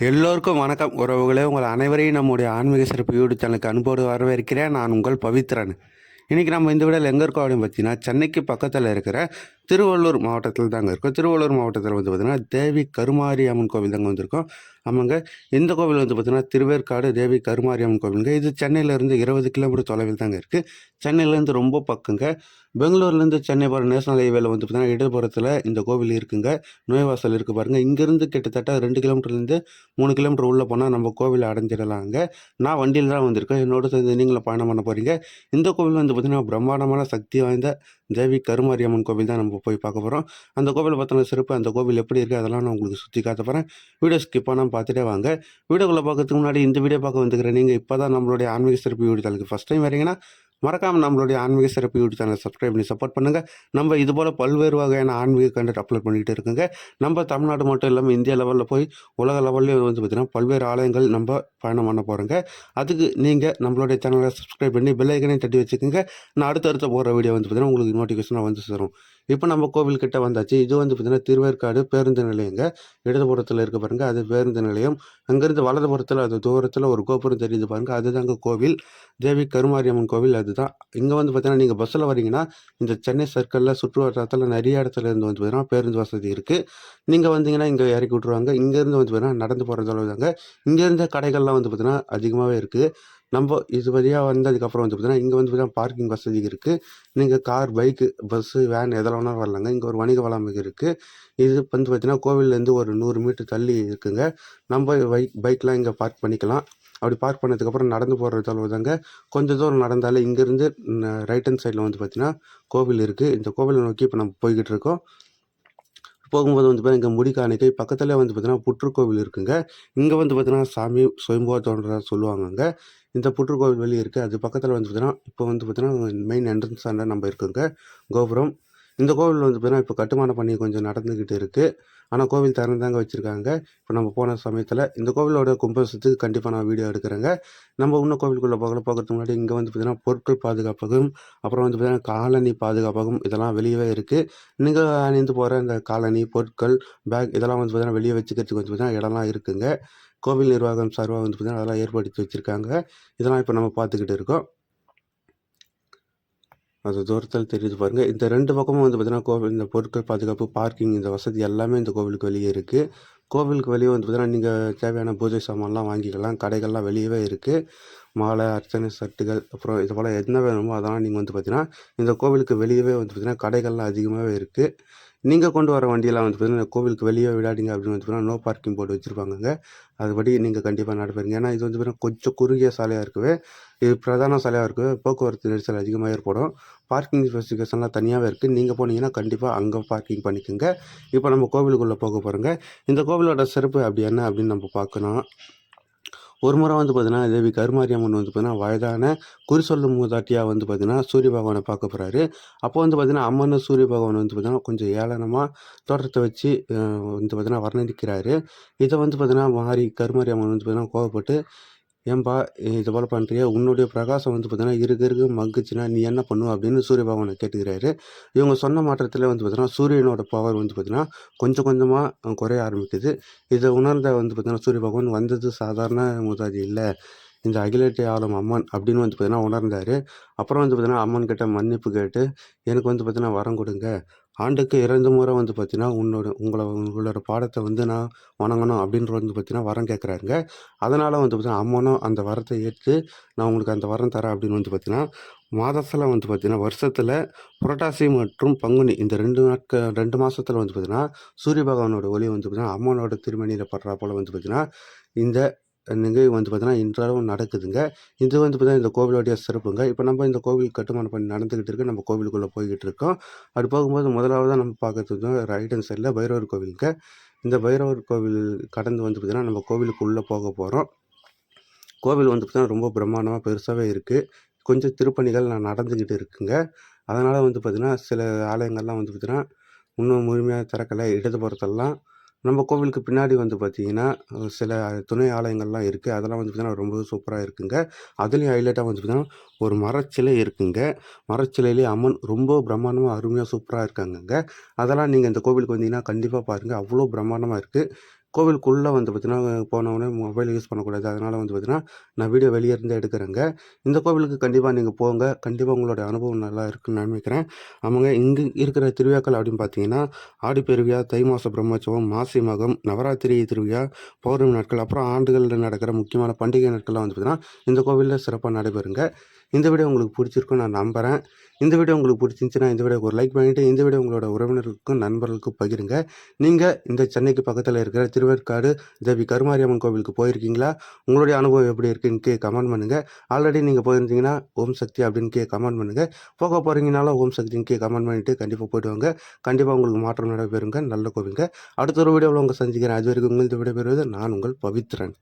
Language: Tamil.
எல்லோருக்கும் வணக்கம். உறவுகளே உங்கள் அனைவரையும் நம்முடைய ஆன்மீக சிறப்பு யூடியூப் சேனலுக்கு அன்போடு வரவேற்கிறேன். நான் உங்கள் பவித்ரன். இன்றைக்கி நம்ம இந்த விடையில் எங்கே இருக்கோம் அப்படின்னு பார்த்தீங்கன்னா சென்னைக்கு பக்கத்தில் இருக்கிற திருவள்ளூர் மாவட்டத்தில் தாங்க இருக்கோம். திருவள்ளூர் மாவட்டத்தில் வந்து பார்த்திங்கன்னா தேவி கருமாரி அம்மன் கோவில் தாங்க வந்திருக்கோம். ஆமாங்க. இந்த கோவில் வந்து பார்த்திங்கன்னா திருவேற்காடு தேவி கருமாரியம்மன் கோவிலுங்க. இது சென்னையிலேருந்து இருபது கிலோமீட்டர் தொலைவில் தாங்க இருக்குது சென்னையிலேருந்து ரொம்ப பக்கங்க. பெங்களூர்லேருந்து சென்னை போகிற நேஷனல் ஹைவேல வந்து பார்த்திங்கன்னா இடதுபுறத்தில் இந்த கோவில் இருக்குங்க. நோய்வாசல் இருக்குது பாருங்கள் இங்கேருந்து கிட்டத்தட்ட ரெண்டு கிலோமீட்டர்லேருந்து மூணு கிலோமீட்டர் உள்ளே போனால் நம்ம கோவிலை அடைஞ்சிடலாங்க. நான் வண்டியில் தான் வந்திருக்கேன். என்னோட சேர்ந்து நீங்களும் பயணம் பண்ண போகிறீங்க இந்த கோவில் வந்து பார்த்திங்கன்னா பிரம்மாண்டமான சக்தி வாய்ந்த தேவி கருமாரியம்மன் கோவில் தான் நம்ம போய் பார்க்க போகிறோம் அந்த கோவில் பற்றின சிறப்பு. அந்த கோவில் எப்படி இருக்குது அதெல்லாம் நான் உங்களுக்கு சுற்றி காட்ட போகிறேன் வீடியோ ஸ்கிப் பண்ணாமல் பார்த்துட்டே வாங்க. வீடியோக்குள்ளே பார்க்கறதுக்கு முன்னாடி இந்த வீடியோ பார்க்க வந்துக்கிறேன். நீங்கள் இப்போ தான் நம்மளுடைய ஆன்மீக சிறப்பு வீடியோ தலைக்கு ஃபஸ்ட் டைம் வரீங்கன்னா மறக்காமல் நம்மளுடைய ஆன்மீக சிறப்பு யூடியூப் சேனல் சப்ஸ்கிரைப் பண்ணி சப்போர்ட் பண்ணுங்கள் நம்ம இது போல் பல்வேறு வகையான ஆன்மீக கண்டென்ட் அப்லோட் பண்ணிகிட்டு இருக்குங்க. நம்ம தமிழ்நாடு மட்டும் இல்லாமல் இந்திய லெவலில் போய் உலக லெவல்லையும் வந்து பார்த்திங்கன்னா பல்வேறு ஆலயங்கள் நம்ம பயணம் பண்ண போகிறோங்க அதுக்கு நீங்கள் நம்மளுடைய சேனலை சப்ஸ்கிரைப் பண்ணி பெல்லைக்கனையும் தட்டி வச்சுக்கோங்க. நான் அடுத்தடுத்த போகிற வீடியோ வந்து பார்த்திங்கன்னா உங்களுக்கு நோட்டிஃபிகேஷனாக வந்து சேரும். இப்போ நம்ம கோவில் கிட்ட வந்தாச்சு. இது வந்து பார்த்திங்கன்னா திருவேற்காடு பேருந்து நிலையங்க. இடதுபுறத்தில் இருக்க பாருங்க. அது பேருந்து நிலையம். அங்கேருந்து வலதுபுறத்தில் அது தூரத்தில் ஒரு கோபுரம் தெரியுது பாருங்க. அதுதாங்க கோவில். தேவி கருமாரியம்மன் கோவில் அதுதான். இங்கே வந்து பார்த்தீங்கன்னா நீங்கள் பஸ்ஸில் வரீங்கன்னா இந்த சென்னை சர்க்கிளில் சுற்று வட்டாரத்தில் நிறைய இடத்துல இருந்து வந்து பார்த்தீங்கன்னா பேருந்து வசதி இருக்குது நீங்கள் வந்தீங்கன்னா இங்கே இறக்கி விட்ருவாங்க இங்கேருந்து வந்து பார்த்தீங்கன்னா நடந்து போகிற அளவு தாங்க இங்கேருந்த கடைகள்லாம் வந்து பார்த்தீங்கன்னா அதிகமாகவே இருக்குது நம்ம இது வழியாக வந்ததுக்கப்புறம் வந்து பார்த்தீங்கன்னா இங்கே வந்து பார்த்தீங்கன்னா பார்க்கிங் வசதி இருக்குது நீங்கள் கார் பைக்கு பஸ்ஸு வேன் எதில் வேணாலும் வரலாங்க. இங்கே ஒரு வணிக வளாகம் இருக்குது இது வந்து பார்த்தீங்கன்னா கோவில்லேருந்து ஒரு நூறு மீட்டர் தள்ளி இருக்குங்க. நம்ம பைக் பைக்லாம் இங்கே பார்க் பண்ணிக்கலாம். அப்படி பார்க் பண்ணதுக்கப்புறம் நடந்து போகிற தொலைவு தாங்க கொஞ்சம் தூரம் நடந்தாலே இங்கேருந்து ரைட் ஹேண்ட் சைடில் வந்து பார்த்தீங்கன்னா கோவில் இருக்குது இந்த கோவிலை நோக்கி இப்போ நம்ம போய்கிட்டு இருக்கோம். போகும்போது வந்து பார்த்தீங்கன்னா இங்கே முடிக்காணிக்கை பக்கத்தில் வந்து பார்த்தீங்கன்னா புற்றுக்கோவில் இருக்குங்க. இங்கே வந்து பார்த்தீங்கன்னா சாமி சுயம்புவா தோன்ற சொல்லுவாங்கங்க. இந்த புற்றுக்கோவில் வெளியே இருக்குது அது பக்கத்தில் வந்து பார்த்தீங்கன்னா இப்போ வந்து பார்த்தீங்கன்னா மெயின் என்ட்ரன்ஸ் ஆண்ட நம்ம இருக்குங்க. கோபுரம். இந்த கோவில் வந்து பார்த்தீங்கன்னா இப்போ கட்டுமான பணி கொஞ்சம் நடந்துக்கிட்டு இருக்குது ஆனால் கோவில் திறந்தாங்க வச்சுருக்காங்க. இப்போ நம்ம போன சமயத்தில் இந்த கோவிலோட கும்பாபிஷத்துக்கு கண்டிப்பாக நான் வீடியோ எடுக்கிறேங்க. நம்ம இன்னும் கோவிலுக்குள்ளே போகல போகிறதுக்கு முன்னாடி இங்கே வந்து பார்த்திங்கன்னா பொருட்கள் பாதுகாப்பகம் அப்புறம் வந்து பார்த்திங்கன்னா காலனி பாதுகாப்பகம் இதெல்லாம் வெளியவே இருக்குது நீங்கள் அணிந்து போகிற இந்த காலனி பொருட்கள் பேக் இதெல்லாம் வந்து பார்த்தீங்கன்னா வெளியே வச்சுக்கிறதுக்கு வந்து பார்த்தீங்கன்னா இடம்லாம் இருக்குங்க. கோவில் நிர்வாகம் சார்பாக வந்து பார்த்திங்கன்னா அதெல்லாம் ஏற்படுத்தி வச்சுருக்காங்க. இதெல்லாம் இப்போ நம்ம பார்த்துக்கிட்டு இருக்கோம். அது தூரத்தில் தெரியுது பாருங்கள் இந்த ரெண்டு பக்கமும் வந்து பார்த்தீங்கன்னா கோவில் இந்த பொருட்கள் பாதுகாப்பு பார்க்கிங் இந்த வசதி எல்லாமே இந்த கோவிலுக்கு வெளியே இருக்குது கோவிலுக்கு வெளியே வந்து பார்த்தீங்கன்னா நீங்கள் தேவையான பூஜை சாமான்லாம் வாங்கிக்கலாம். கடைகள்லாம் வெளியவே இருக்குது மாலை அர்ச்சனை சட்டுகள் அப்புறம் இது போல் என்ன வேணுமோ அதெல்லாம் நீங்கள் வந்து பார்த்தீங்கன்னா இந்த கோவிலுக்கு வெளியவே வந்து பார்த்தீங்கன்னா கடைகள்லாம் அதிகமாகவே இருக்குது நீங்கள் கொண்டு வர வண்டியெல்லாம் வந்து பார்த்தீங்கன்னா கோவிலுக்கு வெளியே விடாதீங்க அப்படின்னு வந்து பார்த்தீங்கன்னா நோ பார்க்கிங் போர்டு வச்சுருப்பாங்கங்க. அதுபடி நீங்கள் கண்டிப்பாக நடப்பீங்க ஏன்னா இது வந்து பார்த்தீங்கன்னா கொஞ்சம் குறுகிய சாலையாக இருக்கவே. இது பிரதான சாலையாக இருக்கவே. போக்குவரத்து நெரிசல் அதிகமாக ஏற்படும். பார்க்கிங் ஸ்பெசிஃபிகேஷன்லாம் தனியாகவே இருக்குது நீங்கள் போனீங்கன்னா கண்டிப்பாக அங்கே பார்க்கிங் பண்ணிக்கோங்க. இப்போ நம்ம கோவிலுக்குள்ளே போக போகிறோங்க இந்த கோவிலோட சிறப்பு அப்படி என்ன அப்படின்னு நம்ம பார்க்கணும். ஒரு முறை வந்து பார்த்தீங்கன்னா தேவி கருமாரியம்மன் வந்து பார்த்தீங்கன்னா வயதான குறி சொல்லும் மூதாட்டியாக வந்து பார்த்தீங்கன்னா சூரிய பகவானை பார்க்க போகிறாரு அப்போ வந்து பார்த்தீங்கன்னா அம்மன் சூரிய பகவான் வந்து பார்த்தீங்கன்னா கொஞ்சம் ஏளனமாக தோட்டத்தை வச்சு வந்து பார்த்தீங்கன்னா வர்ணிக்கிறாரு. இதை வந்து பார்த்தீங்கன்னா மாறி கருமாரியம்மன் வந்து பார்த்தீங்கன்னா கோவப்பட்டு ஏன்பா இது போல் பண்ணுறியா உன்னுடைய பிரகாசம் வந்து பார்த்தீங்கன்னா இருக்க இருக்க மங்குச்சுன்னா நீ என்ன பண்ணுவ அப்படின்னு சூரிய பகவானை கேட்டுக்கிறாரு. இவங்க சொன்ன மாற்றத்தில் வந்து பார்த்தீங்கன்னா சூரியனோட பவர் வந்து பார்த்தீங்கன்னா கொஞ்சம் கொஞ்சமாக குறைய ஆரம்பிக்குது. இதை உணர்ந்த வந்து பார்த்தீங்கன்னா சூரிய பகவான் வந்தது சாதாரண மூதாதி இல்லை. இந்த அகிலத்தை ஆளும் அம்மன் அப்படின்னு வந்து பார்த்தீங்கன்னா உணர்ந்தார். அப்புறம் வந்து பார்த்தீங்கன்னா அம்மன் கிட்ட மன்னிப்பு கேட்டு எனக்கு வந்து பார்த்தீங்கன்னா வரம் கொடுங்க. ஆண்டுக்கு இரண்டு முறை வந்து பார்த்தீங்கன்னா உன்னோட உங்களை உங்களோட பாடத்தை வந்து நான் வணங்கணும் அப்படின்ற வந்து பார்த்தீங்கன்னா வரம் கேட்குறாங்க. அதனால் வந்து பார்த்தீங்கன்னா அம்மனும் அந்த வரத்தை ஏற்று நான் உங்களுக்கு அந்த வரம் தரேன் அப்படின்னு வந்து பார்த்தீங்கன்னா மாதத்தில் வந்து பார்த்தீங்கன்னா வருஷத்தில் புரட்டாசி மற்றும் பங்குனி இந்த ரெண்டு நாட்கள் ரெண்டு மாதத்தில் வந்து பார்த்தீங்கன்னா சூரிய பகவானோட ஒளி வந்து பார்த்தீங்கன்னா அம்மனோட திருமணியில் படுறா போல் வந்து பார்த்தீங்கன்னா இந்த நிகழ்வு வந்து பார்த்தீங்கன்னா இன்றளவும் நடக்குதுங்க. இது வந்து பார்த்தீங்கன்னா இந்த கோவிலோடைய சிறப்புங்க. இப்போ நம்ம இந்த கோவில் கட்டுமானம் பண்ணி நடந்துக்கிட்டு இருக்கு. நம்ம கோவிலுக்குள்ளே போய்கிட்டு இருக்கோம். அப்படி போகும்போது முதலாவதாக நம்ம பார்க்கறது ரைட் ஹேண்ட் சைடில் பைரவர் கோவிலுங்க. இந்த பைரவர் கோவில் கடந்து வந்து பார்த்திங்கன்னா நம்ம கோவிலுக்குள்ளே போக போகிறோம் கோவில் வந்து பார்த்திங்கன்னா ரொம்ப பிரம்மாண்டமாக பெருசாகவே இருக்குது கொஞ்சம் திருப்பணிகள் நான் நடந்துக்கிட்டு இருக்குங்க. அதனால் வந்து பார்த்திங்கன்னா சில ஆலயங்கள்லாம் வந்து பார்த்திங்கன்னா இன்னும் முழுமையாக திறக்கலை. இடதுபுறத்தெல்லாம் நம்ம கோவிலுக்கு பின்னாடி வந்து பார்த்திங்கன்னா சில துணை ஆலயங்கள்லாம் இருக்குது அதெல்லாம் வந்து பார்த்திங்கன்னா ரொம்ப சூப்பராக இருக்குங்க. அதுலேயும் ஹைலைட்டாக வந்து பார்த்திங்கன்னா ஒரு மரச்சிலை இருக்குங்க. மரச்சிலையிலே அம்மன் ரொம்ப பிரம்மாண்டமாக அருமையாக சூப்பராக இருக்காங்கங்க. அதெல்லாம் நீங்கள் இந்த கோவிலுக்கு வந்தீங்கன்னா கண்டிப்பாக பாருங்கள் அவ்வளோ பிரம்மாண்டமாக இருக்குது கோவிலுக்குள்ளே வந்து பார்த்தீங்கன்னா போனவுடனே மொபைல் யூஸ் பண்ணக்கூடாது. அதனால் வந்து பார்த்தீங்கன்னா நான் வீடியோ வெளியே இருந்து எடுக்கிறேங்க. இந்த கோவிலுக்கு கண்டிப்பாக நீங்கள் போங்க. கண்டிப்பாக உங்களுடைய அனுபவம் நல்லா இருக்குன்னு நான் நினைக்கிறேன். ஆமாங்க இங்கே இருக்கிற திருவிழாக்கள் அப்படின்னு பார்த்தீங்கன்னா ஆடிப்பெருவியா தை மாத பிரம்மோற்சவம் மாசி மகம் நவராத்திரி திருவிழா பௌர்ணமி நாட்கள் அப்புறம் ஆண்டுகளில் நடக்கிற முக்கியமான பண்டிகை நாட்கள்லாம் வந்து பார்த்தீங்கன்னா இந்த கோவிலில் சிறப்பாக நடைபெறுங்க. இந்த வீடியோ உங்களுக்கு பிடிச்சிருக்கும் நான் நம்புகிறேன் இந்த வீடியோ உங்களுக்கு பிடிச்சிருந்துச்சுன்னா இந்த வீடியோக்கு ஒரு லைக் பண்ணிவிட்டு இந்த வீடியோ உங்களோட உறவினர்களுக்கும் நண்பர்களுக்கும் பகிருங்க. நீங்கள் இந்த சென்னைக்கு பக்கத்தில் இருக்கிற திருவேற்காடு தேவி கருமாரியம்மன் கோவிலுக்கு போயிருக்கீங்களா? உங்களுடைய அனுபவம் எப்படி இருக்குன்னு கே கமெண்ட் பண்ணுங்கள் ஆல்ரெடி நீங்கள் போயிருந்தீங்கன்னா ஓம் சக்தி அப்படின்னு கே கமெண்ட் பண்ணுங்கள் போக போகிறீங்கனாலும் ஓம் சக்தின்னு கே கமெண்ட் பண்ணிவிட்டு கண்டிப்பாக போயிட்டு வாங்க. கண்டிப்பாக உங்களுக்கு மாற்றம் நடைபெறுங்க நல்ல கோவிங்க அடுத்த ஒரு வீடியோவில் உங்கள் சந்திக்கிறேன். அது வரைக்கும் உங்கள் இந்த விடைபெறுவது நான் உங்கள் பவித்ரன்.